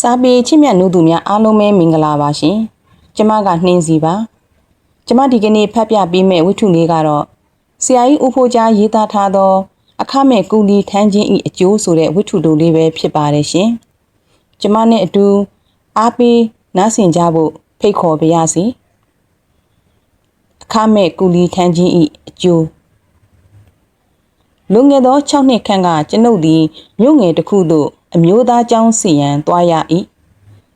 စာပေချစ်မြတ်နိုးသူများအားလုံးပဲမင်္ဂလာပါရှင်ကျမကနှင်းစီပါကျမဒီကနေ့ဖတ်ပြပေးမယ့်ဝိထုလေးကတော့ဆရာကြီးဦးဖိုးကြားရေးသားထားသော အခမဲ့ကူလီထမ်းခြင်းဤအကျိုးဆိုတဲ့ဝိထုတိုလေးပဲဖြစ်ပါတယ်ရှင်ကျမနဲ့အတူအားပေးနားဆင်ကြဖို့ဖိတ်ခေါ်ပါရစေအခမဲ့ကူလီထမ်းခြင်းဤအကျိုးလွန်ခဲ့သော6နှစ်ခန့်ကကျွန်ုပ်သည်မြို့ငယ်တစ်ခုသို့ အမျိုးသားကျောင်းစီရန်သွားရ၏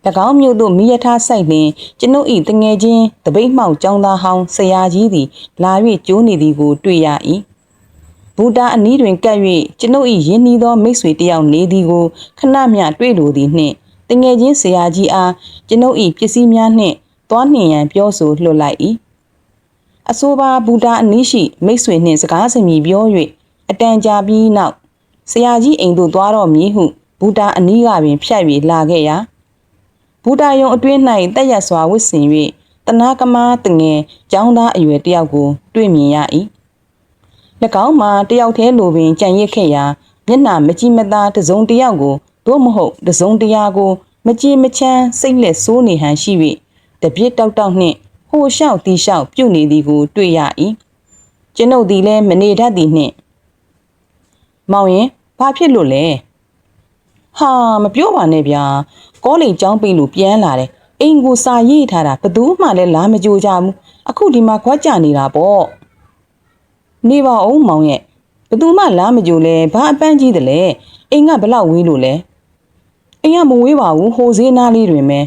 ၎င်းမြို့သို့မိရထားဆိုင်လင်ကျွန်ုပ်၏တငယ်ချင်းတပိတ်မှောက်ကျောင်းသားဟောင်းဆရာကြီးသည်လာ၍ကျိုးနေသည်ကိုတွေ့ရ၏ဘူတာအနီးတွင်ကပ်၍ကျွန်ုပ်၏ရင်းနှီးသောမိတ်ဆွေတစ်ယောက်နေသည်ကိုခဏမျှတွေ့လိုသည်နှင့်တငယ်ချင်းဆရာကြီးအားကျွန်ုပ်၏ပစ္စည်းများနှင့်သွားနှင်ရန်ပြောဆိုလွှတ်လိုက်၏အဆိုပါဘူတာအနီးရှိမိတ်ဆွေနှင့်စကားစမြည်ပြော၍အတန်ကြာပြီးနောက်ဆရာကြီးအိမ်သို့သွားတော့မည်ဟု ဘူတာအနီးကပင်ဖြတ်၍လာခဲ့ရာဘူတာယုံအတွင်း၌တက်ရစွာဝစ်ဆင်၍တနာကမားတငယ်ចောင်းသားအရွယ်တယောက်ကို တွေ့မြင်ရ၏၎င်းမှာတယောက်တည်းလိုပင်ကြံ့ရစ်ခဲ့ရာမျက်နှာမကြည့်မသားတစုံတယောက်ကိုသို့မဟုတ်တစုံတရာကို မကြည်မချမ်းစိတ်လက်ဆိုးနေဟန်ရှိ၍တပြစ်တောက်တောက်နှင့်ဟိုလျှောက်တီလျှောက်ပြုတ်နေသည်ကို တွေ့ရ၏ကျွန်ုပ်သည်လည်းမနေတတ်သည်နှင့် မောင်ရင်ဘာဖြစ်လို့လဲ ဟာမပြောပါနဲ့ဗျာကောလိပ်ကျောင်းပိတ်လို့ပြန်လာတယ်အိမ်ကိုစာရေးထားတာဘသူမှလည်းလာမကြိုကြဘူးအခုဒီမှာခွက်ကြနေတာပေါ့နေပါအောင်မောင်ရဲ့ဘသူမှလာမကြိုလဲဘာအပန်းကြီးတယ်လဲအိမ်ကဘလောက်ဝေးလို့လဲအိမ်ကမဝေးပါဘူးဟိုဈေးနားလေးတွင်ပဲ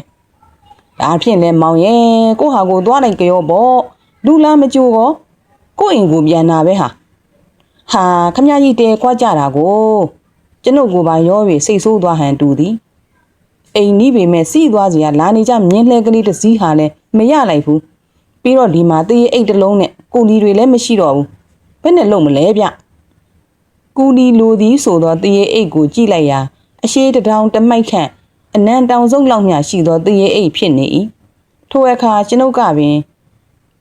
ဒါဖြင့်လဲမောင်ရဲ့ကိုဟာကိုသွားလိုက်ကြောပေါ့လူလာမကြိုကောကိုအိမ်ကိုပြန်လာပဲဟာဟာခမကြီးတဲခွက်ကြတာကို ကျွန်ုပ်ကိုပါရော၍စိတ်ဆိုးသွားဟန်တူသည်အိမ်နီးပေမဲ့စီးသွားစီကလာနေကြမြင်းလှဲကလေးတစ်စီးဟာလည်းမရလိုက်ဘူးပြီးတော့ဒီမှာတရေအိတ်တစ်လုံးနဲ့ကိုလီတွေလည်းမရှိတော့ဘူးဘယ်နဲ့လုံမလဲဗျကူလီလိုသည်ဆိုတော့တရေအိတ်ကိုကြည့်လိုက်ရာအရှိတထောင်တမိုက်ခန့်အနံတောင်စုံလောက်မျှရှိသောတရေအိတ်ဖြစ်နေ၏ထိုအခါကျွန်ုပ်ကပင်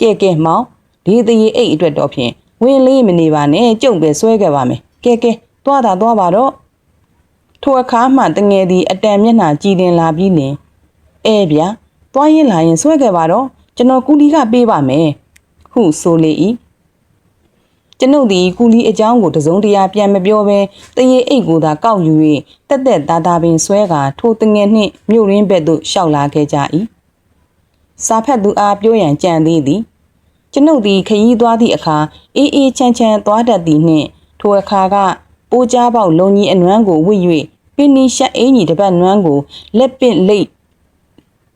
ကဲကဲမောင်ဒီတရေအိတ်အတွက်တော့ဖြင့်ဝင်လေးမနေပါနဲ့ကြုံပဲဆွဲခဲ့ပါမယ်ကဲကဲသွားတာသွားပါတော့ ထိုအခါမှတငယ်သည်အတန်မျက်နှာကြည်တင်လာပြီးလင်အဲဗျာသွားရင်လာရင်ဆွဲခဲ့ပါတော့ကျွန်တော်ကူလီကပေးပါမယ်ဟုဆိုလေ၏ကျွန်ုပ်သည်ကူလီအကြောင်းကိုတစုံတရာပြန်မပြောဘဲတရေအိတ်ကိုသာကောက်ယူ၍တက်တက်သားသားပင်ဆွဲကာထိုတငယ်နှင့်မြို့ရင်းဘက်သို့ရှောက်လာခဲ့ကြ၏စာဖတ်သူအားပြောရန်ကြံသေးသည်ကျွန်ုပ်သည်ခရီးသွားသည့်အခါအေးအေးချမ်းချမ်းသွားတတ်သည်နှင့်ထိုအခါကပိုးကြားပေါက်လုံကြီးအနွမ်းကိုဝစ်၍ ပင်နီရှက်အင်းကြီးတစ်ပတ်နွမ်းကိုလက်ပင့်လိတ်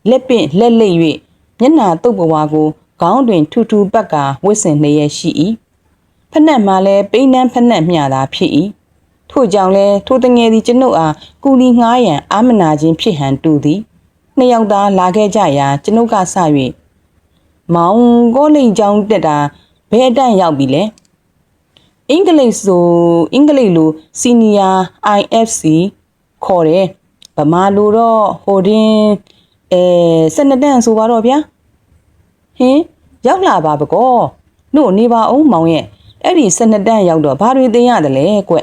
လက်ပင့်လက်လိတ်၍မျက်နှာတုပ်ပွားကိုခေါင်းတွင်ထူထူပတ်ကာဝစ်စင်လျက်ရှိ၏ဖက်နှက်မှလည်းပိန်းနှန်းဖက်နှက်မျှသာဖြစ်၏ထို့ကြောင့်လဲထိုတငယ်သည်ကျွန်ုပ်အားကူလီငှားရန်အာမနာခြင်းဖြစ်ဟန်တူသည်နှစ်ယောက်သားလာခဲ့ကြရာကျွန်ုပ်ကဆ၍မောင်ကိုလိန်ကြောင်းတက်တာဘယ်အတန့်ရောက်ပြီလဲအင်္ဂလိပ်ဆိုအင်္ဂလိပ်လိုစီနီယာ IFC ခေါ်တယ်ဗမာလိုတော့ဟိုတင်းအဲစနတန်ဆိုပါတော့ဗျာဟင်ရောက်လာပါပကောနို့နေပါအောင်မောင်ရဲ့အဲ့ဒီစနတန်ရောက်တော့ဘာတွေသင်ရတယ်လဲကွ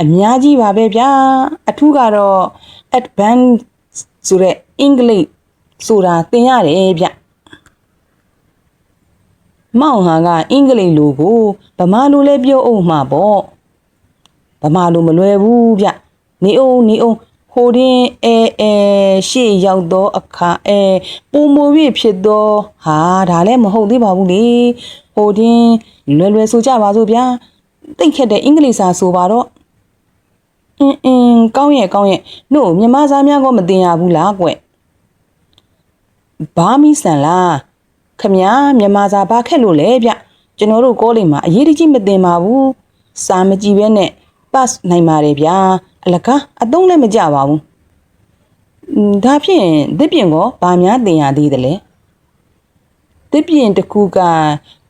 အများကြီးပါပဲဗျာအထူးကတော့ advanced ဆိုတဲ့အင်္ဂလိပ်ဆိုတာသင်ရတယ်ဗျမောင်ဟာကအင်္ဂလိပ်လိုကိုဗမာလိုလည်းပြောအောင်မှာပေါ့ဗမာလိုမလွယ်ဘူးဗျ နေအောင်နေအောင်ဟိုတင်းအဲအဲရှေ့ရောက်သောအခါအဲပုံမွေဖြစ်သောဟာဒါလည်းမဟုတ်သေးပါဘူးလေဟိုတင်းလွယ်လွယ်ဆိုကြပါစို့ဗျာတိတ်ခက်တဲ့အင်္ဂလိပ်စာဆိုပါတော့အင်းအင်းကောင်းရဲ့ကောင်းရဲ့နို့မြန်မာစာများကောမတင်ရဘူးလားကွဘာမီဆန်လားခမညာမြန်မာစာဘာခက်လို့လဲဗျကျွန်တော်တို့ကောလိပ်မှာအရေးတကြီးမတင်ပါဘူးစာမကြည့်ဘဲနဲ့ pass နိုင်ပါတယ်ဗျာ အလကားအသုံးလည်းမကြပါဘူးဒါဖြင့်တစ်ပြင်ကောဘာများသင်ရသေးသလဲတစ်ပြင်တစ်ခုက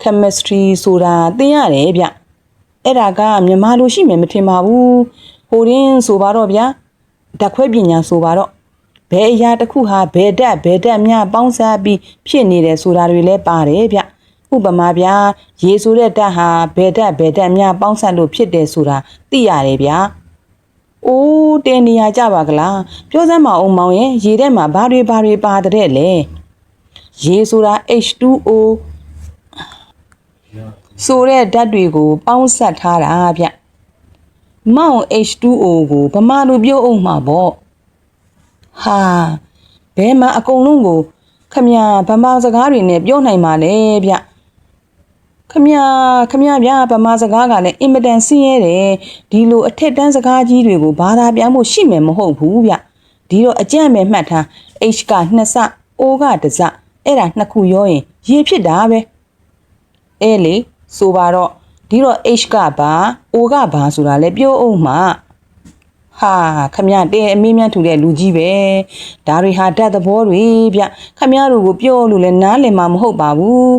chemistry ဆိုတာသင်ရတယ်ဗျအဲ့ဒါကမြန်မာလိုရှိမယ်မထင်ပါဘူးဟိုရင်းဆိုပါတော့ဗျာဓာတ်ခွဲပညာဆိုပါတော့ဘယ်အရာတစ်ခုဟာဘယ်ဓာတ်ဘယ်ဓာတ်များပေါင်းစားပြီးဖြစ်နေတယ်ဆိုတာတွေလည်းပါတယ်ဗျဥပမာဗျာရေဆိုတဲ့ဓာတ်ဟာဘယ်ဓာတ်ဘယ်ဓာတ်များပေါင်းစပ်လို့ဖြစ်တယ်ဆိုတာသိရတယ်ဗျာ အိုးတဲနေရကြပါကလားပြောစမ်းမအောင်မောင်ရဲ့ရေထဲမှာဘာတွေဘာတွေပါတဲ့လဲရေဆိုတာ H2O ဆိုတဲ့ဓာတ်တွေကိုပေါင်းစပ်ထားတာဗျမောင် H2O ကိုဗမာလိုပြောအောင်မှာပေါ့ဟာဘယ်မှာအကုန်လုံးကိုခမညာဗမာစကားတွေနဲ့ပြောနိုင်ပါလဲဗျ ခမညာခမညာဗျဗမာစကားကလည်းအင်မတန်ဆင်းရဲတယ်ဒီလိုအထက်တန်းစကားကြီးတွေကိုဘာသာပြန်ဖို့ရှိမယ်မဟုတ်ဘူးဗျဒီတော့အကြံပဲမှတ်ထား H ကနှစ်စ O ကတစ်စအဲ့ဒါနှစ်ခုရောရင်ရေဖြစ်တာပဲအဲ့လေဆိုပါတော့ဒီတော့ H ကဘာ O ကဘာဆိုတာလဲပြောအောင်မှာဟာခမရတဲ့အမေးမြန်းထူတဲ့လူကြီးပဲဒါတွေဟာဓာတ်သဘောတွေဗျခမရတို့ကိုပြောလို့လဲနားလည်မှာမဟုတ်ပါဘူး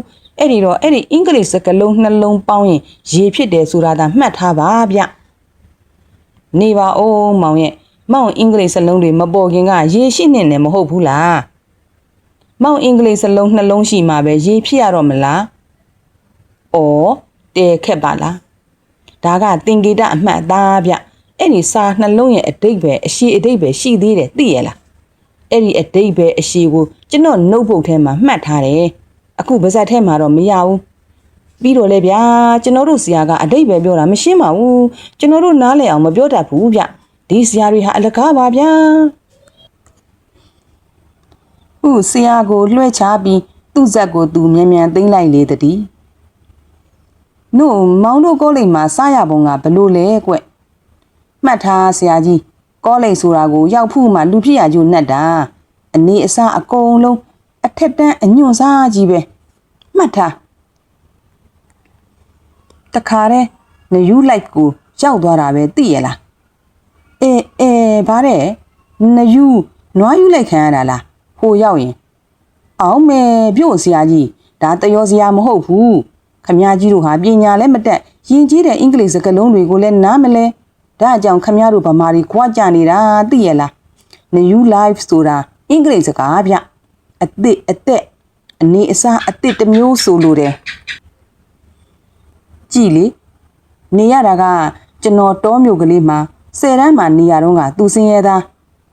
အဲ့ဒီတော့အဲ့ဒီအင်္ဂလိပ်စကားလုံးနှလုံးပေါင်းရင်ရေဖြစ်တယ်ဆိုတာသာမှတ်ထားပါဗျနေပါဦးမောင်ရဲ့မောင်အင်္ဂလိပ်စလုံးတွေမပေါ်ခင်ကရေရှိနေတယ်မဟုတ်ဘူးလားမောင်အင်္ဂလိပ်စလုံးနှလုံးရှိမှပဲရေဖြစ်ရတော့မလား။အော်တဲခက်ပါလား။ဒါကသင်္ကေတအမှတ်သားဗျ။အဲ့ဒီစာနှလုံးရဲ့အတိတ်ပဲအရှိအတိတ်ပဲရှိသေးတယ်သိရလား။အဲ့ဒီအတိတ်ပဲအရှိကိုကျွန်တော်နှုတ်ဖုတ်ထဲမှာမှတ်ထားတယ်။ အခုပါဇက်ထဲမှာတော့မရဘူး။ပြီးတော့လေဗျာကျွန်တော်တို့ဆရာကအတိတ်ပဲပြောတာမရှင်းပါဘူး။ကျွန်တော်တို့နားလည်အောင်မပြောတတ်ဘူးဗျ။ဒီဆရာတွေဟာအလကားပါဗျာ။ခုဆရာကိုလွှဲချပြီးသူ့ဇက်ကိုသူမြန်မြန်သိမ့်လိုက်လေတည်း။နို့မောင်တို့ကောလိပ်မှာစားရပုံကဘလို့လဲကွ။မှတ်ထားဆရာကြီးကောလိပ်ဆိုတာကိုရောက်ဖူးမှလူဖြစ်ရကြိုနဲ့တာ။အနေအစားအကုန်လုံးအ ထက်တန်းအညွန့်စားကြီးပဲ။မှတ်ထား။တခါတည်းနယူးလိုက်ကိုရောက်သွားတာပဲသိရလား။အေးအေးဗါတဲ့နယူးနွားယူလိုက်ခံရတာလား။ဟိုရောက်ရင် အောင်မယ်ပြုတ်ဆရာကြီးဒါတယောစရာမဟုတ်ဘူးခမကြီးတို့ဟာပညာလည်းမတက်ယဉ်ကျေးတဲ့အင်္ဂလိပ်စကားလုံးတွေကိုလည်းနားမလဲဒါအကြောင်းခမတို့ဗမာတွေကြွားကြနေတာသိရလား new life ဆိုတာအင်္ဂလိပ်စကားဗျ အသစ်အသက်အနေအစားအသစ်တစ်မျိုးဆိုလိုတယ်ကြည်လေနေရတာကကျွန်တော်တောမြို့ကလေးမှာဆယ်တန်းမှာနေရတော့ကသူစင်းရဲသား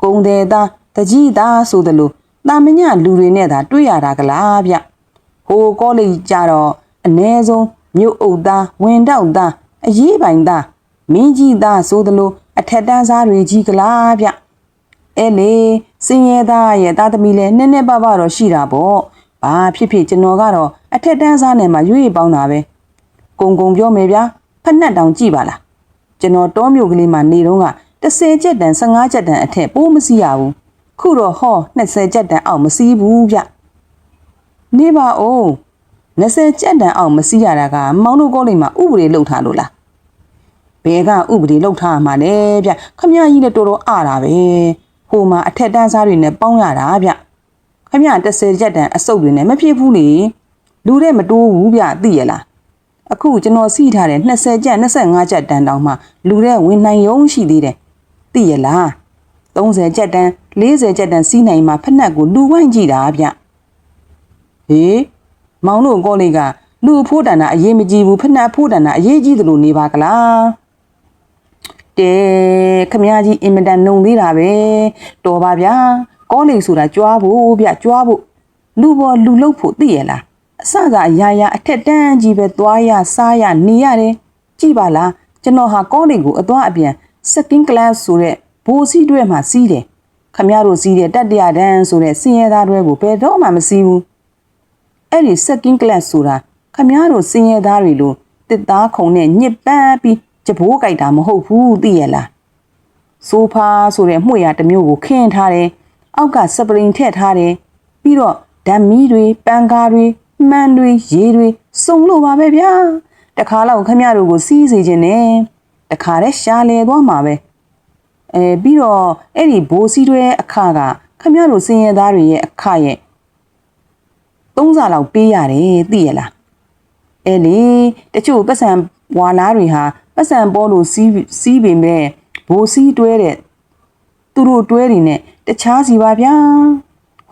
ကုံတယ်သားတကြီးသားဆိုသလိုတာမညလူတွေနဲ့သာတွေ့ရတာကလားဗျဟိုကောလိပ်ကြတော့အ ਨੇ ဆုံးမြို့အုပ်သားဝင်တောက်သားအရေးပိုင်သားမင်းကြီးသားဆိုသလိုအထက်တန်းစားတွေကြီးကလားဗျ အဲလေစင်ရဲသားရဲ့သားသမီးလည်းနည်းနည်းပါးပါးတော့ရှိတာပေါ့ဘာဖြစ်ဖြစ်ကျွန်တော်ကတော့အထက်တန်းစားနယ်မှာရွေးပေါင်းတာပဲကုံကုံပြောမယ်ဗျာဖက်နှက်တောင်ကြည့်ပါလားကျွန်တော်တောမြို့ကလေးမှာနေတော့က30ကျက်တန်15ကျက်တန်အထက်ပိုးမစီရဘူးခုတော့ဟော20ကျက်တန်အောက်မစီးဘူးဗျနေပါဦး20ကျက်တန်အောက်မစီးရတာကမောင်တို့ကောလိပ်မှာဥပဒေလှုပ်ထားလို့လားဘယ်ကဥပဒေလှုပ်ထားမှာလဲဗျခမကြီးလည်းတော်တော်အားတာပဲ ဟိုမှာအထက်တန်းစားတွေနဲ့ပေါင်းရတာဗျခမ30ကျက်တန်အစုပ်တွေနဲ့မဖြစ်ဘူးလေလူတဲ့မတိုးဘူးဗျသိရလားအခုကျွန်တော်စီးထားတဲ့20ကျက်25ကျက်တန်တောင်မှလူတဲ့ဝင်နိုင်ရုံရှိသေးတယ်သိရလား30ကျက်တန်40ကျက်တန်စီးနိုင်မှာဖက်နှက်ကိုလူဝိုင်းကြည့်တာဗျဟေးမောင်တို့ကောလေးကလူအဖိုးတန်တာအရေးမကြီးဘူးဖက်နှက်အဖိုးတန်တာအရေးကြီးသလိုနေပါကလား တဲခမကြီးအင်မတန်နှုံသေးတာပဲတော်ပါဗျာကောလေးဆိုတာကြွားဖို့ဗျကြွားဖို့လူပေါ်လူလုတ်ဖို့သိရလားအစစအရာရာအထက်တန်းကြီးပဲသွားရစားရနေရတယ်ကြည့်ပါလားကျွန်တော်ဟာကောလေးကိုအသွားအပြန် second class ဆိုတဲ့ဘိုးစီးတွဲမှာစီးတယ်ခမရတို့စီးတဲ့တက်တရတန်းဆိုတဲ့စင်ရဲသားတွဲကိုဘယ်တော့မှမစီးဘူးအဲ့ဒီ second class ဆိုတာခမရတို့စင်ရဲသားတွေလိုတစ်သားခုံနဲ့ညစ်ပန်းပြီး ကြဘိုးကြိုက်တာမဟုတ်ဘူးသိရလားဆိုဖာဆိုတဲ့မှုရတစ်မျိုးကိုခင်းထားတယ်အောက်ကစပရင်ထည့်ထားတယ်ပြီးတော့ဓာတ်မီတွေပန်ကားတွေမှန်တွေရေတွေစုံလို့ပါပဲဗျာတခါတော့ခမရတို့ကိုစီးစေခြင်းနဲ့တခါတည်းရှားလေသွားမှာပဲအဲပြီးတော့အဲ့ဒီဘိုးစီးတွဲအခကခမရတို့စင်ရသားတွေရဲ့အခရဲ့သုံးစာလောက်ပေးရတယ်သိရလားအဲလေတချို့ပတ်စံဝါလားတွေဟာ ပတ်စံပေါ်လို့စီးစီးပေမဲ့ဘိုးစီးတွဲတဲ့သူတို့တွဲတွေနဲ့တခြားစီပါဗျာ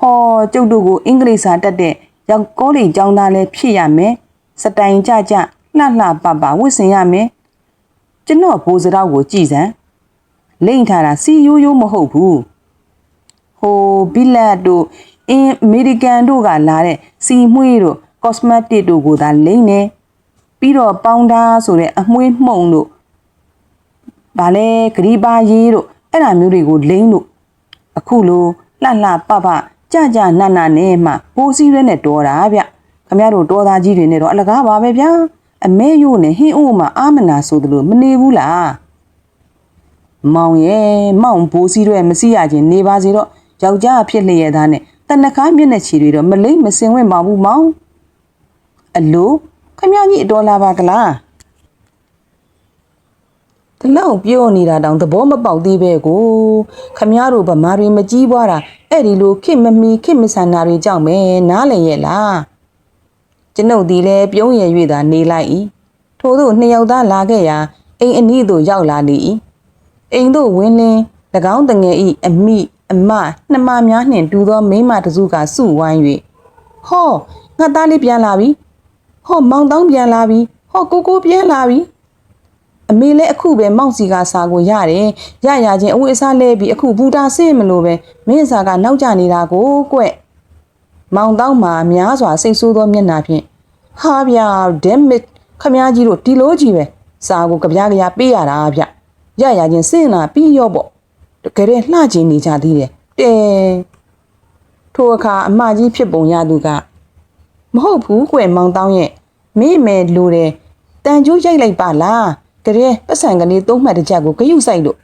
ဟောကျုပ်တို့ကိုအင်္ဂလိပ်စာတတ်တဲ့ရောက်ကောလိကျောင်းသားလည်းဖြစ်ရမယ်စတိုင်ကြကြလှလှပပဝတ်ဆင်ရမယ်ကျွန်တော်ဘိုးစတော့ကိုကြည်စမ်းလိမ့်ထားတာစီယိုးယိုးမဟုတ်ဘူးဟိုဘီလက်တို့အင်အမေရိကန်တို့ကလာတဲ့စီမွှေးတို့ကော့စမက်တစ်တို့ကိုသာလိမ့်နေ ပြီးတော့ပေါင်ဒါဆိုတဲ့အမွှေးမှုန့်တို့ဗာလဲဂရီပါရေးတို့အဲ့ဒါမျိုးတွေကိုလိမ့်လို့အခုလိုလှလှပပကြကြနတ်နတ်နဲ့မှပိုးစည်းရဲနဲ့တော်တာဗျခမရတို့တော်သားကြီးတွေနဲ့တော့အလကားပါပဲဗျာအမဲယို့နဲ့ဟင်းအိုးမှအာမနာဆိုသလိုမနေဘူးလားမောင်ရဲ့မောင်ဘိုးစည်းရဲမစည်းရခြင်းနေပါစေတော့ယောက်ျားဖြစ်လျက်သားနဲ့တနခါမျက်နှာချီတွေတော့မလိမ့်မစင်ဝင်ပါဘူးမောင်အလို ခမကြီးအတော်လာပါကလားတလောက်ပြောနေတာတောင်သဘောမပေါက်သေးပဲကိုခမတို့ဗမာတွေမကြီးပွားတာအဲ့ဒီလိုခစ်မမီခစ်မဆန်နာတွေကြောင့်ပဲနားလည်ရဲ့လားကျွန်ုပ်ဒီလဲပြုံးရ၍သာနေလိုက်၏ထို့သို့နှစ်ယောက်သားလာခဲ့ရာအိမ်အနီးသို့ရောက်လာလေ၏အိမ်သို့ဝင်လင်း၎င်းတငယ်၏အမိအမနှမများနှင့်တူသောမိန်းမတစ်စုကစုဝိုင်း၍ဟောငါသားလေးပြန်လာပြီ ဟောမောင်တောင်းပြန်လာပြီဟောကိုကိုပြန်လာပြီအမေလည်းအခုပဲမောင်စီကစာကိုရတယ်ရရချင်းအဝတ်အစားလဲပြီးအခုဘူတာဆင်းမလို့ပဲမင်းစာကနောက်ကျနေတာကိုကွမောင်တောင်းမှာများစွာစိတ်ဆိုးသောမျက်နှာဖြင့်ဟာဗျာ damn it ခမကြီးတို့ဒီလိုကြီးပဲစာကိုကြပြားကြားပေးရတာဗျရရချင်းစင်လာပြီးရောပေါ့တကယ်တဲ့လှချင်နေကြသေးတယ်တဲထိုအခါအမကြီးဖြစ်ပုံရသူကမဟုတ်ဘူးကွယ်မောင်တောင်းရဲ့ မိမယ်လိုတယ်တန်ကျိုးရိုက်လိုက်ပါလားကြတဲ့ပတ်စံကလေးသုံးမှတ်တစ်ချက်ကိုဂယုဆိုင်လို့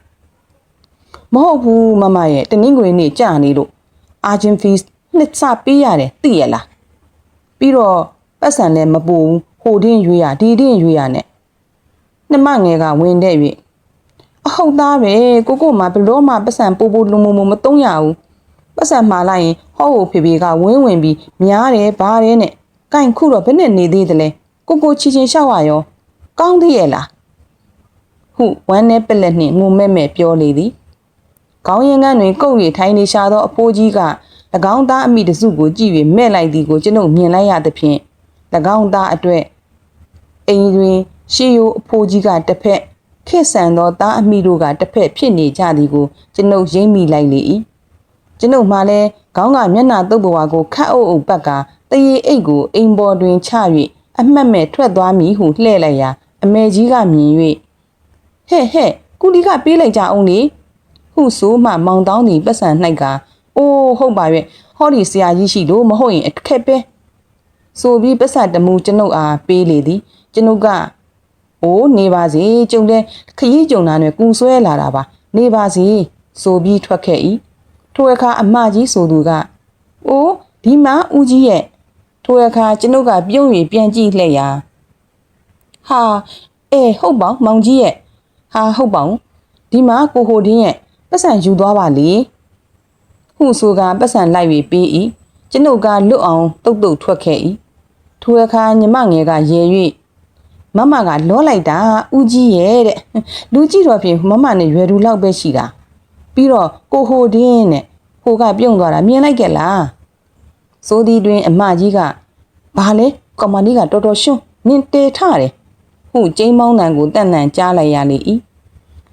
မဟုတ်ဘူးမမရဲ့တနင်္ဂနွေနေ့ကြာနေလို့အာဂျင်ဖီးနှစ်စပေးရတယ်သိရလားပြီးတော့ပတ်စံလည်းမပူဘူးဟိုတင်းရွေးရဒီတင်းရွေးရနဲ့နှမငယ်ကဝင်တဲ့၍အဟုတ်သားပဲကိုကိုမှဘလို့မှပတ်စံပူပူလုံမုံမမသုံးရဘူးပတ်စံမှားလိုက်ရင်ဟောဟိုဖေဖေကဝင်းဝင်ပြီးများတယ်ဘာတယ်နဲ့ကင်ခုတော့ဘယ်နဲ့နေသေးတယ်လဲ ကိုကိုချီချင်းလျှောက်ရရောကောင်းသေးရဲ့လားဟုဝမ်းနဲ့ပလက်နှင့်ငုံမဲ့မဲ့ပြောလေသည်ခေါင်းရင်ကန်းတွင်ကုတ်၍ထိုင်နေရှာသောအဖိုးကြီးက၎င်းသားအမိတစုကိုကြည့်၍မဲ့လိုက်သည်ကိုကျွန်ုပ်မြင်လိုက်ရသဖြင့်၎င်းသားအတွက်အိမ်တွင်ရှေးရိုးအဖိုးကြီးကတစ်ဖက်ခေတ်ဆန်သောသားအမိတို့ကတစ်ဖက်ဖြစ်နေကြသည်ကိုကျွန်ုပ်ရိမ့်မိလိုက်လေ၏ကျွန်ုပ်မှလည်းခေါင်းကမျက်နှာတုပ်ပွားကိုခတ်အုပ်အုပ်ပတ်ကတရေအိတ်ကိုအိမ်ပေါ်တွင်ချ၍ အမှတ်မဲ့ထွက်သွားမည်ဟုလှည့်လိုက်ရာအမေကြီးကမြင်၍ဟဲ့ဟဲ့ကူလီကပေးလိုက်ကြအောင်လေဟုဆိုမှမောင်တောင်းသည်ပတ်စံ၌ကအိုးဟုတ်ပါရဲ့ဟောဒီဆရာကြီးရှိလို့မဟုတ်ရင်အခက်ပဲဆိုပြီးပတ်စံတမူကျွန်ုပ်အားပေးလေသည်ကျွန်ုပ်ကအိုးနေပါစေကျုံတဲ့ခရီးကြုံတာနဲ့ကူဆွဲလာတာပါ နေပါစေဆိုပြီးထွက်ခဲ့၏ထိုအခါအမကြီးဆိုသူကအိုးဒီမှာဦးကြီးရဲ့ ထိုအခါကျွန်ုပ်ကပြုံး၍ပြန်ကြည့်လှည့်ရာဟာအေးဟုတ်ပါမောင်ကြီးရဲ့ဟာဟုတ်ပါဦးဒီမှာကိုဟိုတင်းရဲ့ပတ်စံယူသွားပါလေဟုဆိုကပတ်စံလိုက်၍ပေး၏ကျွန်ုပ်ကလွတ်အောင်တုတ်တုတ်ထွက်ခဲ့၏ထိုအခါညီမငယ်ကရေ၍မမကလောလိုက်တာဦးကြီးရဲ့တဲ့လူကြီးတော်ဖြင့်မမနဲ့ရွယ်သူလောက်ပဲရှိတာပြီးတော့ကိုဟိုတင်းနဲ့ဟိုကပြုံသွားတာမြင်လိုက်ကြလား ဆိုဒီတွင်အမကြီးကဘာလဲကောင်မလေးကတော်တော်ရှွန်းနင်တေထတယ်ဟုကျိန်းမောင်းတန်ကိုတန်တန်ကြားလိုက်ရလေ၏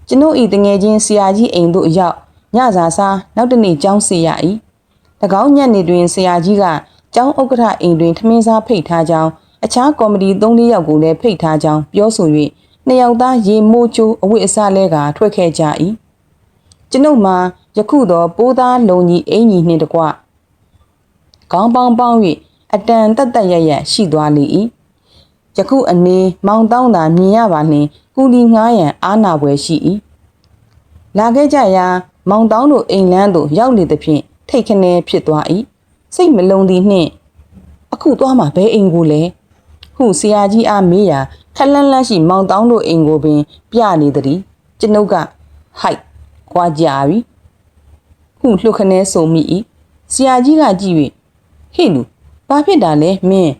ကျွန်ုပ်ဤတငယ်ချင်းဆရာကြီးအိမ်သို့ရောက်ညစာစားနောက်တနေ့ကျောင်းစီရ၏၎င်းညနေတွင်ဆရာကြီးကကျောင်းဥက္ကဋ္ဌအိမ်တွင်ထမင်းစားဖိတ်ထားကြောင်းအခြားကော်မတီ၃၄ယောက်ကိုလည်းဖိတ်ထားကြောင်းပြောဆို၍နှစ်ယောက်သားရေမိုးချိုးအဝတ်အစားလဲကထွက်ခဲ့ကြ၏ကျွန်ုပ်မှာယခုတော့ပိုးသားလုံကြီးအင်ကြီးနှင့်တကွ ခေါင်းပေါင်းပေါင်း၍အတန်တက်တက်ရရရှိသွားလေ၏ယခုအနေမောင်တောင်းသာမြင်ရပါနှင့်ကူလီငှားရန်အာနာပွဲရှိ၏လာခဲ့ကြရာမောင်တောင်းတို့အိမ်လန်းသို့ရောက်နေသဖြင့်ထိတ်ခနဲဖြစ်သွား၏စိတ်မလုံသည်နှင့်အခုသွားမှာဘဲအိမ်ကိုလဲဟုဆရာကြီးအားမေးရာခက်လန်းလန်းရှိမောင်တောင်းတို့အိမ်ကိုပင် ပြနေသည်ကျွန်ုပ်ကဟိုက်ခွာကြပြီဟုလှုပ်ခနဲဆိုမိ၏ဆရာကြီးကကြည့်၍ ဟေ့လူဘာဖြစ်တာလဲမင်း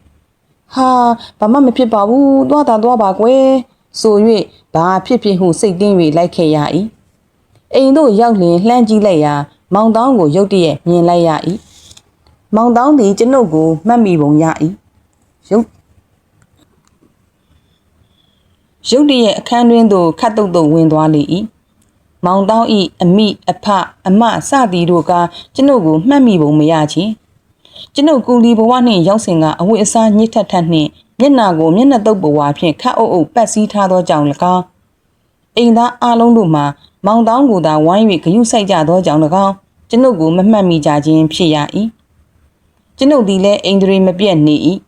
ဟာဘာမှမဖြစ်ပါဘူးသွားတာသွားပါကွယ်ဆို၍ဘာဖြစ်ဖြစ်ဟုစိတ်တင်း၍လိုက်ခဲ့ရ၏အိမ်သို့ရောက်လျင်လှမ်းကြည့်လိုက်ရာ မောင်တောင်းကိုရုတ်တရက်မြင်လိုက်ရ၏မောင်တောင်းသည်ကျွန်ုပ်ကိုမှတ်မိပုံရ၏ရုတ်ရုတ်တရက်အခန်းတွင်သို့ခတ်တုတ်တုတ်ဝင်သွားလေ၏မောင်တောင်းဤအမိအဖအမစသည်တို့ကကျွန်ုပ်ကိုမှတ်မိပုံမရချင် ကျွန်ုပ်ကူလီဘဝနှင့်ရောက်စဉ်ကအဝိအစားညှစ်ထက်ထက်နှင့်မျက်နာကိုမျက်နှာတုပ်ဘဝဖြင့်ခတ်အုပ်အုပ်ပတ်စည်းထားသောကြောင့်၎င်းအိမ်သားအလုံးတို့မှာမောင်တောင်းကိုသာဝိုင်း၍ဂယုစိုက်ကြသောကြောင့်၎င်းကျွန်ုပ်ကိုမမှတ်မိကြခြင်းဖြစ်ရ၏ကျွန်ုပ်သည်လည်းအိန္ဒြေမပြတ်နေ၏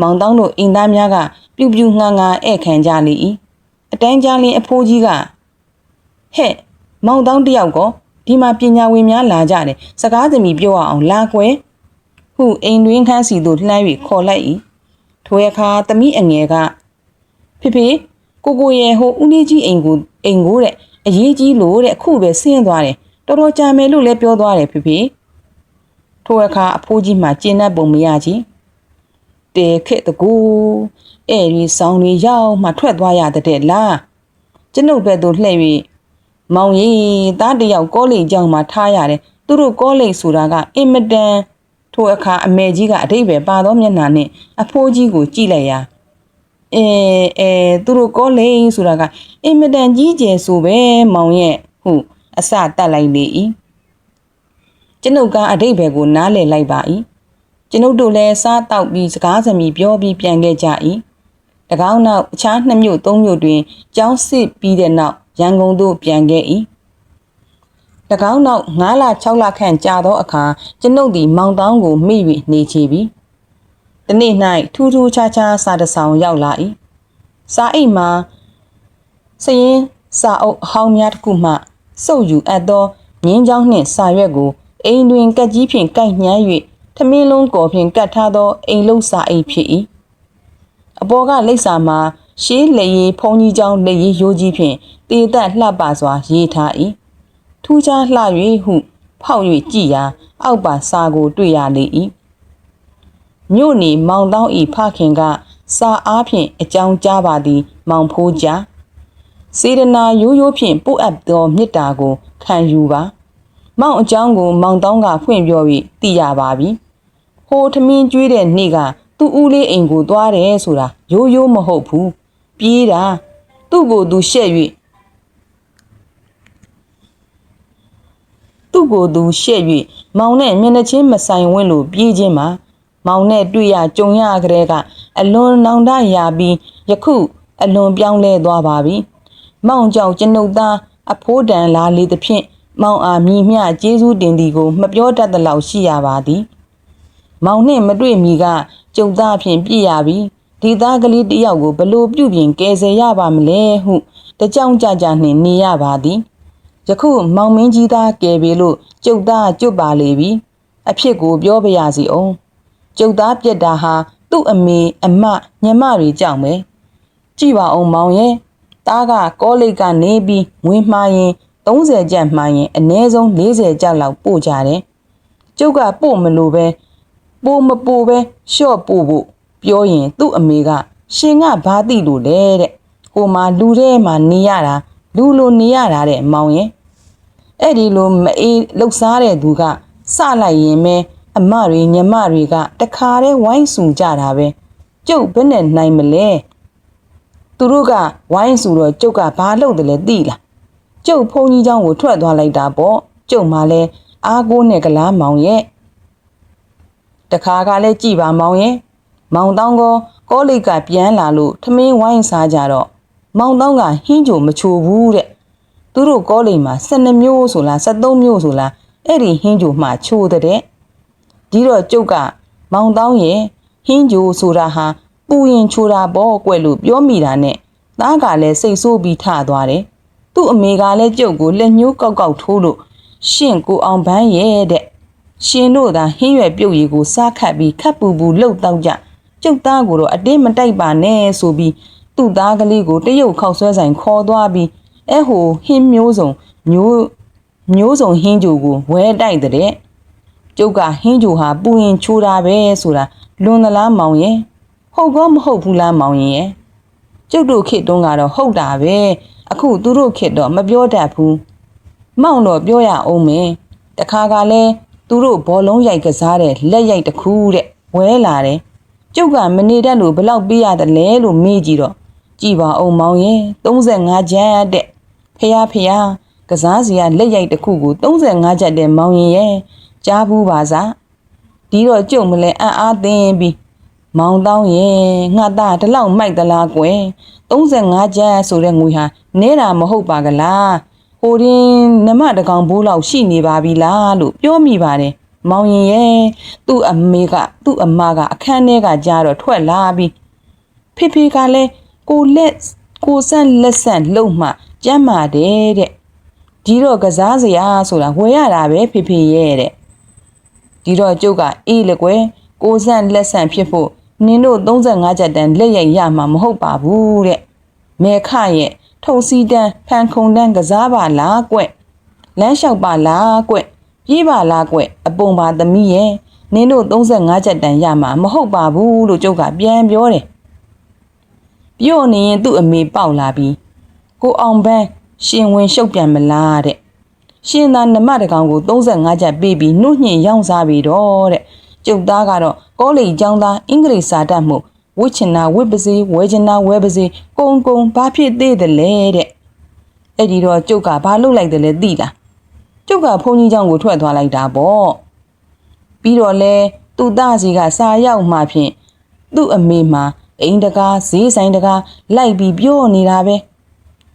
မောင်တောင်းတို့အိမ်သားများကပြူပြူငှားငှားဧည့်ခံကြလေ၏အတန်းကြားလင်းအဖိုးကြီးကဟဲ့မောင်တောင်းတယောက်ကောဒီမှာပညာဝင်များလာကြတယ်စကားသမီးပြောအောင်လာခွဲ ဟုအိမ်တွင်ခန်းစီသို့လှမ်း၍ခေါ်လိုက်၏ထိုအခါသမီးအငယ်ကဖေဖေကိုကိုရဲ့ဟိုဦးလေးကြီးအိမ်ကိုအိမ်ကိုတဲ့အရေးကြီးလို့တဲ့အခုပဲဆင်းသွားတယ်တော်တော်ကြာမယ်လို့လည်းပြောသွားတယ်ဖေဖေထိုအခါအဖိုးကြီးမှကျင်းတ်ပုံမရကြီးတဲခက်တကူအဲ့ဒီဆောင်တွေရောက်မှထွက်သွားရတဲ့လားကျွန်ုပ်ဘက်သို့လှည့်၍မောင်ကြီးသားတယောက်ကောလိပ်ကျောင်းမှာထားရတယ်သူတို့ကောလိပ်ဆိုတာကအင်မတန် ထိုအခါအမေကြီးကအတိတ်ပဲပါသောမျက်နှာနဲ့အဖိုးကြီးကိုကြည့်လိုက်ရာအဲအဲသူတို့ကောလိပ်ဆိုတာကအင်မတန်ကြီးကျယ်ဆိုပဲမောင်ရဲ့ဟုအစတတ်လိုက်လေ၏ကျွန်ုပ်ကအတိတ်ပဲကိုနားလည်လိုက်ပါ၏ကျွန်ုပ်တို့လည်းစားတောက်ပြီးစကားစမြည်ပြောပြီးပြန်ခဲ့ကြ၏၎င်းနောက်အခြားနှစ်မြို့သုံးမြို့တွင်ကျောင်းစစ်ပြီးတဲ့နောက်ရန်ကုန်သို့ပြန်ခဲ့၏၎ င်းနောက်9လ6လခန့်ကြာသောအခါကျွန်ုပ်သည်မောင်တောင်းကိုမိ၍နေချပြီတနေ့၌ထူးထူးခြားခြားစာတဆောင်ရောက်လာ၏စာအိတ်မှာစရင်စာအုပ်အဟောင်းများတစ်ခုမှစုပ်ယူအပ်သောငင်းချောင်းနှင့်စာရွက်ကိုအိမ်တွင်ကက်ကြီးဖြင့်ကိုက်ညှမ်း၍ထမင်းလုံးကော်ဖြင့်ကတ်ထားသောအိမ်လုံးစာအိတ်ဖြစ်၏အပေါ်ကလိပ်စာမှာရှေးလက်ရည်ဖုံးကြီးချောင်းလက်ရည်ရိုးကြီးဖြင့်တေသက်လှပစွာရေးထား၏ ထူးခြားလှ၍ဟု ဖောက်၍ကြည်ရာ အောက်ပါစာကိုတွေ့ရလေ၏မြို့နေမောင်တောင်းဤဖခင်က စာအားဖြင့်အကြောင်းကြားပါသည် မောင်ဖိုးကြားစေရနာရိုးရိုးဖြင့်ပို့အပ်သောမေတ္တာကို ခံယူပါ မောင်အကြောင်းကို မောင်တောင်းကဖွင့်ပြော၍သိရပါပြီဟိုထမင်းကျွေးတဲ့နေ့ကသူ့ဦးလေးအိမ်ကိုသွားတယ်ဆိုတာရိုးရိုးမဟုတ်ဘူးပြေးတာသူ့ကိုသူရှက်၍ သူ့ကိုသူရှက်၍မောင်နဲ့မျက်နှချင်းမဆိုင်ဝင့်လို့ပြေးခြင်းမှာမောင်နဲ့တွေ့ရကြုံရကြတဲ့ကအလွန်နောင်တရပြီးယခုအလွန်ပြောင်းလဲသွားပါပြီမောင်ကြောင့်ကျွန်ုပ်သားအဖိုးတန်လာလေသဖြင့်မောင်အားမြည်မျှကျေးဇူးတင်သည်ကိုမပြောတတ်သလောက်ရှိရပါသည်မောင်နှင့်မတွေ့မီကကျုပ်သားဖြင့်ပြည့်ရပြီဒီသားကလေးတယောက်ကိုဘလို့ပြုပြင်ကယ်ဆယ်ရပါမလဲဟုတကြောင်ကြကြနှင့်နေရပါသည် ယခုမောင်မင်းကြီးသားကယ်ပေလို့ကျုပ်သားကျွတ်ပါလေပြီအဖြစ်ကိုပြောပြရစီအောင်ကျုပ်သားပြက်တာဟာသူ့အမေအမညမတွေကြောင့်ပဲကြည့်ပါအောင်မောင်ရဲ့သားကကောလိပ်ကနေပြီးငွေမှားရင်30ကျပ်မှားရင်အနည်းဆုံး40ကျပ်လောက်ပို့ကြတယ်ကျုပ်ကပို့မလို့ပဲပိုမပိုပဲရှော့ပို့ဖို့ပြောရင်သူ့အမေကရှင်ကဘာသိလို့လဲတဲ့ဟိုမှာလူထဲမှာနေရတာ လူလိုနေရတာတဲ့မောင်ရင်အဲ့ဒီလိုမအေးလှုပ်ရှားတဲ့သူကစလိုက်ရင်ပဲအမတွေညမတွေကတခါတည်းဝိုင်းဆူကြတာပဲကျုပ်ဘယ်နဲ့နိုင်မလဲသူတို့ကဝိုင်းဆူတော့ကျုပ်ကဘာလုပ်တယ်လဲသိလားကျုပ်ဖုန်းကြီးเจ้าကိုထွက်သွားလိုက်တာပေါ့ကျုပ်မှလည်းအားကိုးနဲ့ကလားမောင်ရဲ့တခါကလည်းကြည်ပါမောင်ရဲ့မောင်တောင်းကောကောလိပ်ကပြန်လာလို့ထမင်းဝိုင်းစားကြတော့ မောင်တောင်းကဟင်းကြိုမချိုဘူးတဲ့သူတို့ကောလိပ်မှာ12မျိုးဆိုလား73မျိုးဆိုလားအဲ့ဒီဟင်းကြိုမှချိုးတဲ့ဒီတော့ကျုပ်ကမောင်တောင်းရဲ့ဟင်းကြိုဆိုတာဟာပူရင်ချိုးတာပေါ့ကွယ်လို့ပြောမိတာနဲ့သားကလည်းစိတ်ဆိုးပြီးထသွားတယ်သူ့အမေကလည်းကျုပ်ကိုလက်ညှိုးကောက်ကောက်ထိုးလို့ရှင့်ကိုအောင်ပန်းရဲ့တဲ့ရှင်တို့သာဟင်းရွယ်ပြုတ်ရီကိုစားခတ်ပြီးခတ်ပူပူလှုပ်တော့ကြကျုပ်သားကိုတော့အတင်းမတိုက်ပါနဲ့ဆိုပြီး သူ့သားကလေးကိုတရုတ်ခောက်ဆွဲဆိုင်ခေါ်သွားပြီးအဲဟိုဟင်းမျိုးစုံမျိုးမျိုးစုံဟင်းကြိုကိုဝဲတိုက်တဲ့ကျုပ်ကဟင်းကြိုဟာပူရင်ချိုးတာပဲဆိုတာလွန်သလားမောင်ရဲ့ဟုတ်ကောမဟုတ်ဘူးလားမောင်ရဲ့ကျုပ်တို့ခေတ်တုန်းကတော့ဟုတ်တာပဲအခုသူတို့ခေတ်တော့မပြောတတ်ဘူးမောင်တော့ပြောရအောင်မယ်တခါကလည်းသူတို့ဘောလုံးရိုက်ကစားတဲ့လက်ရိုက်တစ်ခုတဲ့ဝဲလာတယ်ကျုပ်ကမနေတတ်လို့ဘလောက်ပေးရတယ်လဲလို့မေးကြည့်တော့ ကြည်ပါအောင်မောင်ရဲ့35ကျန်းတဲ့ဖះဖះကစားစီကလက်ရိုက်တစ်ခုကို35ကျပ်တဲ့မောင်ရင်ရဲ့ကြားဘူးပါစားဒီတော့ကြုံမလဲအံ့အားသင်းပြီးမောင်တောင်းရဲ့ငှက်သားဒီလောက်မိုက်သလားကွယ်35ကျပ်ဆိုတဲ့ငွေဟာနဲတာမဟုတ်ပါကလားဟိုရင်နမတကောင်ဘိုးလောက်ရှိနေပါပြီလားလို့ပြောမိပါတယ်မောင်ရင်ရဲ့သူ့အမေကသူ့အမကအခန်းထဲကကြားတော့ထွက်လာပြီးဖေဖေကလည်း ကိုလက်ကိုဆန့်လက်ဆန့်လှုပ်မှကြမ်းမာတယ်တဲ့ဒီတော့ကစားစရာဆိုတာဝယ်ရတာပဲဖေဖေရဲ့တဲ့ဒီတော့ကျုပ်ကအေးလေကွယ်ကိုဆန့်လက်ဆန့်ဖြစ်ဖို့နင်တို့35ကျပ်တန်းလက်ရိုက်ရမှာမဟုတ်ပါဘူးတဲ့မေခရဲ့ထုံစီတန်းဖန်ခုံတန်းကစားပါလားကွလမ်းလျှောက်ပါလားကွပြေးပါလားကွအပုံပါသမီးရဲ့နင်တို့35ကျပ်တန်းရမှာမဟုတ်ပါဘူးလို့ကျုပ်ကပြန်ပြောတယ် ပြောနေရင်သူ့အမေပေါက်လာပြီးကိုအောင်ပန်းရှင်ဝင်ရှုပ်ပြန်မလားတဲ့ရှင်သာနမတကောင်ကို35ကျပ်ပေးပြီးနှုတ်ညင်ရောင်းစားပြီးတော့တဲ့ကျုပ်သားကတော့ကောလိပ်ကျောင်းသားအင်္ဂလိပ်စာတတ်မှုဝစ်ချင်နာဝစ်ပါစေဝဲချင်နာဝဲပါစေကုံကုံဘာဖြစ်သေးတယ်လဲတဲ့အဲ့ဒီတော့ကျုပ်ကဘာလုပ်လိုက်တယ်လဲသိလားကျုပ်ကဘုန်းကြီးကျောင်းကိုထွက်သွားလိုက်တာပေါ့ပြီးတော့လဲသူ့သားစီကစာရောက်မှဖြင့်သူ့အမေမှာ အိမ်တကားဈေးဆိုင်တကားလိုက်ပြီးပြောနေတာပဲ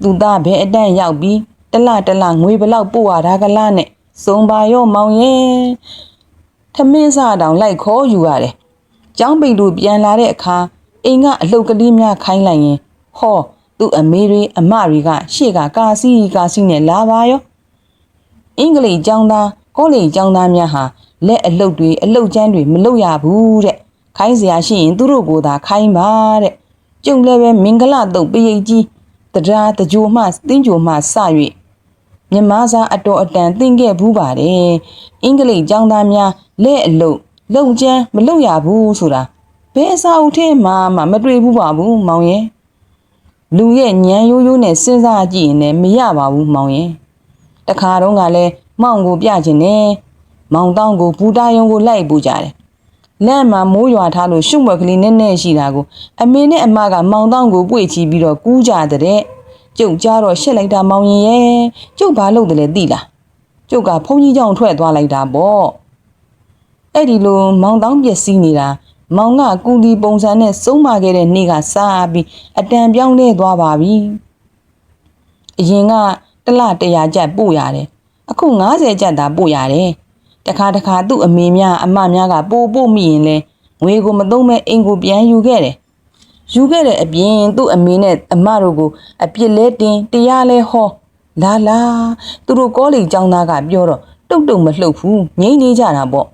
သူသားဘယ်အတန့်ရောက်ပြီးတလတလငွေဘလောက်ပို့ရတာကလားနဲ့စုံပါရောမောင်ရဲ့ထမင်းစားတောင်လိုက်ခေါ်ယူရတယ်။ကျောင်းပိတ်လို့ပြန်လာတဲ့အခါအိမ်ကအလှုပ်ကလေးများခိုင်းလိုက်ရင်ဟောသူ့အမေတွေအမတွေကရှေ့ကကာစီကာစီနဲ့လာပါရော။အင်္ဂလိပ်ကျောင်းသားကောလိပ်ကျောင်းသားများဟာလက်အလှုပ်တွေအလှုပ်ကျန်းတွေမလုပ်ရဘူးတဲ့။ ခိုင်းစရာရှိရင်သူတို့ကိုသာခိုင်းပါတဲ့။ကျုံလည်းပဲမင်္ဂလာတုတ်ပရိတ်ကြီးတရားတကြိုမှတင်းကြိုမှစ၍မြမစားအတော်အတန်သင်ခဲ့ဘူးပါတယ်အင်္ဂလိပ်ကျောင်းသားများလက်အလုတ်လုံကျန်းမလုံရဘူးဆိုတာဘယ်အစာအုပ်ထဲမှာမှမတွေ့ဘူးပါဘူးမောင်ရဲ့လူရဲ့ညံရိုးရိုးနဲ့စဉ်းစားကြည့်ရင်လည်းမရပါဘူးမောင်ရဲ့တခါတော့ကလည်းမောင်ကိုပြချင်တယ်မောင်တောင်းကိုဘူတာယုံကိုလိုက်ပူကြတယ် လက်မှာမိုးရွာထားလို့ရှုံ့ဘွက်ကလေးနဲ့နဲ့ရှိတာကိုအမေနဲ့အမကမောင်တောင်းကိုပွေချီပြီးတော့ကူးကြတဲ့ကျုပ်ကြားတော့ရှက်လိုက်တာမောင်ရင်ရဲ့ကျုပ်ဘာလုပ်တယ်လဲသိလားကျုပ်ကဖုန်းကြီးကြောင့်ထွက်သွားလိုက်တာပေါ့အဲ့ဒီလိုမောင်တောင်းပျက်စီးနေတာမောင်ကကူလီပုံစံနဲ့စုံးမခဲ့တဲ့နေ့ကစားပြီးအတန်ပြောင်းလဲသွားပါပြီအရင်ကတလ100ကျပ်ပို့ရတယ်အခု90ကျပ်သာပို့ရတယ် တခါတခါသူ့အမေများအမများကပို့ပို့မိရင်လဲငွေကိုမသုံးမဲ့အိမ်ကိုပြန်ယူခဲ့တယ်ယူခဲ့တဲ့အပြင်သူ့အမေနဲ့အမတို့ကိုအပြစ်လဲတင်တရားလဲဟောလာလာသူတို့ကောလီကျောင်းသားကပြောတော့တုတ်တုတ်မလှုပ်ဘူးငိမ့်နေကြတာပေါ့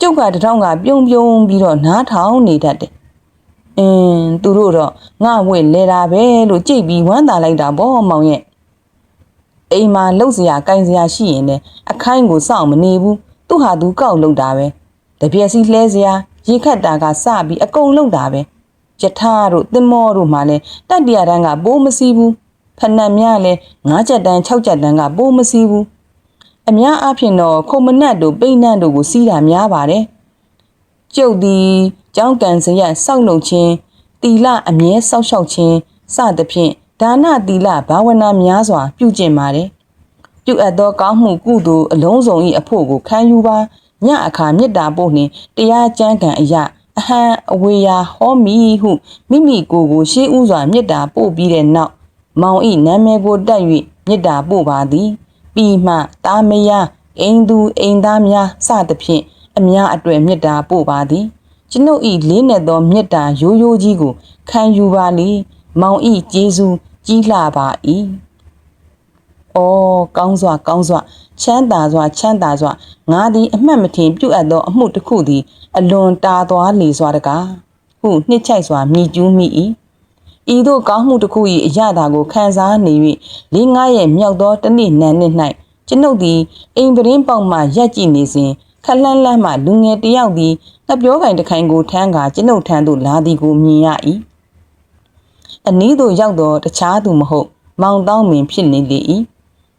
ကျုပ်ကတထောင်ကပြုံးပြုံးပြီးတော့နားထောင်နေတတ်တယ်အင်းသူတို့တော့ငါဝင့်လဲတာပဲလို့ကြိတ်ပြီးဝမ်းသာလိုက်တာပေါ့မောင်ရဲ့ အိမ်မှာလှုပ်စရာကင်စရာရှိရင်လည်းအခိုင်းကိုစောင့်မနေဘူးသူ့ဟာသူကောက်လှုပ်တာပဲတပြက်စီလှဲစရာရေခတ်တာကစပြီးအကုန်လှုပ်တာပဲယထာတို့သင်္မောတို့မှလည်းတတ္တရာတန်းကပိုးမစည်းဘူးဖဏတ်များလည်း9ချက်တန်း6ချက်တန်းကပိုးမစည်းဘူးအများအားဖြင့်တော့ခုံမနတ်တို့ပိဋ္ဌတို့ကိုစီးတာများပါတယ်ကျုပ်သည်ကျောင်းကန်စရစောက်လုပ်ခြင်းတီလအမြဲစောက်ရှောက်ခြင်းစသဖြင့် ဒါနတီလဘာဝနာများစွာ ပြုကျင့်ပါတယ်ပြုအပ်သောကောင်းမှုကုသိုလ်အလုံးစုံ၏အဖို့ကိုခံယူပါညအခါမေတ္တာပို့နှင့်တရားကြမ်းကံအရာအဟံအဝေယာဟောမီဟုမိမိကိုယ်ကိုရှေးဥစွာမေတ္တာပို့ပြီးတဲ့နောက်မောင်ဤနာမည်ကိုတက်၍မေတ္တာပို့ပါသည်ပြီးမှတာမယာအိမ်သူအိမ်သားများစသဖြင့်အများအတွေ့မေတ္တာပို့ပါသည်ကျွန်ုပ်ဤလေးနဲ့သောမေတ္တာရိုးရိုးကြီးကိုခံယူပါလေ မောင်ဤကျေးဇူးကြီးလှပါ၏။အော်ကောင်းစွာကောင်းစွာချမ်းသာစွာချမ်းသာစွာငါသည်အမှတ်မထင်ပြုအပ်သောအမှုတစ်ခုသည် အလွန်တာသွားလေစွာတကားဟုနှစ်ချိုက်စွာမြည်ကျူးမိ၏ဤသို့ကောင်းမှုတစ်ခု၏အရသာကိုခံစားနေ၍လေးငါးရဲ့မြောက်သောတနေ့နံနှစ်၌ကျွန်ုပ်သည်အိမ်ပရင်းပေါက်မှရက်ကြည့်နေစဉ်ခလန်းလန်းမှလူငယ်တယောက်သည်ငပြောကင်တခိုင်ကိုထမ်းကာကျွန်ုပ်ထံသို့လာသည်ကိုမြင်ရ၏ အနည်းသို့ရောက်သောတခြားသူမဟုတ်မောင်တောင်းပင်ဖြစ်နေလေ၏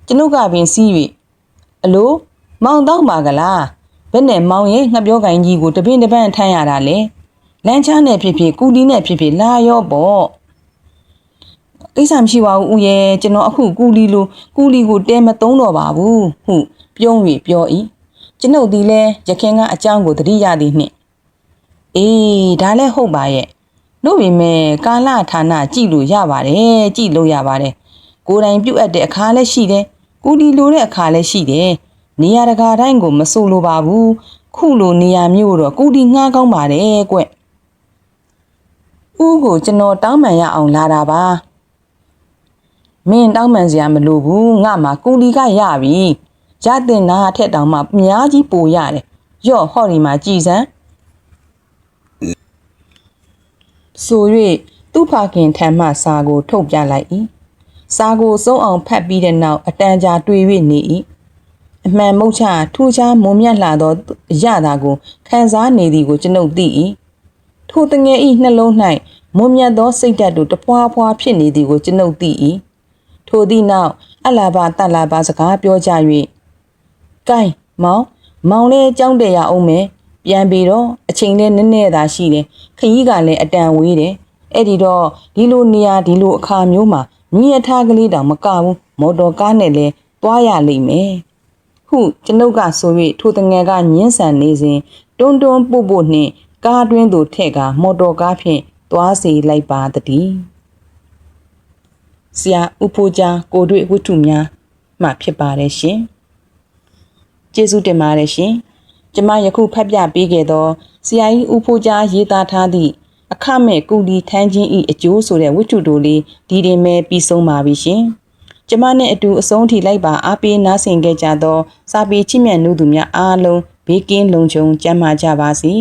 ကျွန်ုပ်ကပင်စီး၍အလိုမောင်တောင်းပါကလားဘယ်နဲ့မောင်ရဲ့ငှက်ပြောကိုင်းကြီးကိုတပင်းတပန်းထမ်းရတာလဲလမ်းချားနဲ့ဖြစ်ဖြစ်ကူတီးနဲ့ဖြစ်ဖြစ်လာရောပေါ့ကိစ္စမရှိပါဘူးဦးရဲ့ကျွန်တော်အခုကူလီလိုကူလီကိုတဲမသုံးတော့ပါဘူးဟုပြုံး၍ပြော၏ကျွန်ုပ်ဒီလဲရခင်ကအကြောင်းကိုသတိရသည်နှင့်အေးဒါလည်းဟုတ်ပါရဲ့ တို့ပေမဲ့ကာလဌာနကြည့်လို့ရပါတယ်ကြည့်လို့ရပါတယ်ကိုယ်တိုင်ပြုတ်အပ်တဲ့အခါလည်းရှိတယ်ကူလီလိုတဲ့အခါလည်းရှိတယ်နေရာတကာတိုင်းကိုမဆိုလိုပါဘူးခုလိုနေရာမျိုးတော့ကူလီငှားကောင်းပါတယ်ကွဦးကိုကျွန်တော်တောင်းပန်ရအောင်လာတာပါမင်းတောင်းပန်စရာမလိုဘူးငါမှကူလီကရပြီရတဲ့နာထက်တောင်မှအများကြီးပိုရတယ်ရော့ဟော့ဒီမှာကြည်စမ်း ဆို၍သူ့ဖခင်ထံမှစာကိုထုတ်ပြလိုက်၏စာကိုစုံအောင်ဖတ်ပြီးတဲ့နောက်အတန်ကြာတွေး၍နေ၏အမှန်မုတ်ချထူးခြားမွန်မြတ်လာသောရတာကိုခံစားနေသည်ကိုကျွန်ုပ်သိ၏ထိုတငယ်ဤနှလုံး၌မွန်မြတ်သောစိတ်ဓာတ်တို့တပွားဖွားဖြစ်နေသည်ကိုကျွန်ုပ်သိ၏ထိုသည့်နောက်အလာဘတလာဘစကားပြောကြ၍ကဲမောင်မောင်လည်းကြောင်းတယ်ရအောင်မယ် ပြန်ပြီးတော့အချိန်လည်းနည်းနည်းသာရှိတယ်ခကြီးကလည်းအတန်ဝေးတယ်အဲ့ဒီတော့ဒီလိုနေရာဒီလိုအခါမျိုးမှာမြည်ရထားကလေးတောင်မကဘူးမော်တော်ကားနဲ့လည်းသွားရလိမ့်မယ်ဟုကျွန်ုပ်ကဆို၍ထိုတငယ်ကညင်းဆန်နေစဉ်တွန်းတွန်းပို့ပို့နှင့်ကားတွင်းသို့ထည့်ကာမော်တော်ကားဖြင့်သွားစေလိုက်ပါသည်ဆရာဥဖိုးကြားကိုတွေ့ဝတ္ထုများမှဖြစ်ပါတယ်ရှင်ကျေးဇူးတင်ပါတယ်ရှင် ကျမယခုဖတ်ပြပေးခဲ့သောဆရာကြီးဥဖိုးကြားရေးသားထားသည့်အခမဲ့ကုလီထန်းချင်းဤအကျိုးဆိုတဲ့ဝတ္ထုတို့လေးဒီတင်မဲ့ပြီးဆုံးပါပြီရှင်ကျမနဲ့အတူအဆုံးထိလိုက်ပါအားပေးနားဆင်ခဲ့ကြသော စာပေချစ်မြတ်နှုသူများအားလုံးဘေးကင်းလုံခြုံကျန်းမာကြပါစေ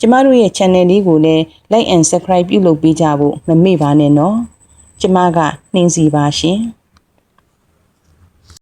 ကျမတို့ရဲ့ channel လေးကိုလည်း like and subscribe ပြုလုပ်ပေးကြဖို့မမေ့ပါနဲ့နော်ကျမကနှင်းစီပါရှင်